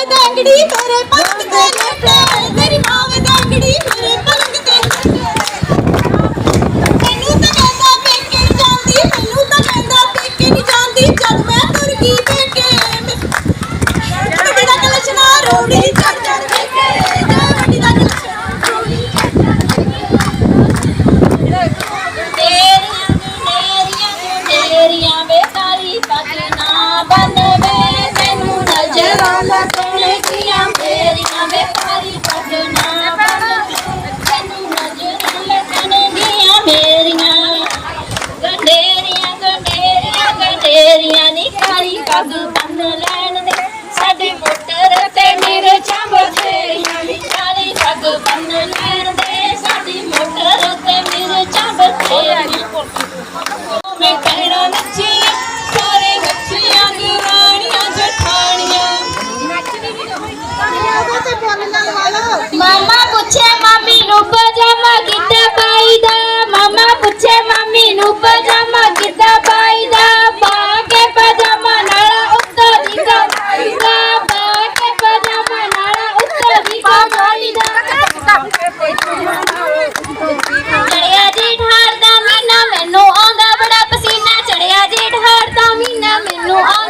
ਤੇਰੀ ਮਾਂ ਵੇ ਦੰਗੜੀ ਮੇਰੇ ਪਲੰਗ ਤੇ ਲੇਟੇ ਕਾਲੀ ਪੱਗ ਲੈਣ ਦੇ ਸਾਡੇ ਮੋਟਰ ਤੇ ਮੇਰੇ ਚੰਬਥੇਰੀਆਂ ਨੀ ਕਾਲੀ ਪੱਗ ਬੰਨ ਲੈਣ ਦੇ? ਸਾਡੀ ਮੋਟਰ ਤੇ ਮੇਰੇ ਚੰਬਥੇਰੀਆਂ ਮੈਂ ਕਹਿਣਾ ਨੱਚੀ ਸਾਰੇ ਨੱਚੀਆਂ ਗਰਾਣੀਆਂ ਜਠਾਣੀਆਂ। ਮਾਮਾ ਪੁੱਛੇ ਮਾਮੀ ਨੂੰ ਪਜਾਮਾ ਕਿੱਦਾਂ ਪਾਈਦਾ ਮਾਮਾ ਪੁੱਛੇ ਮਾਮੀ ਨੂੰ On.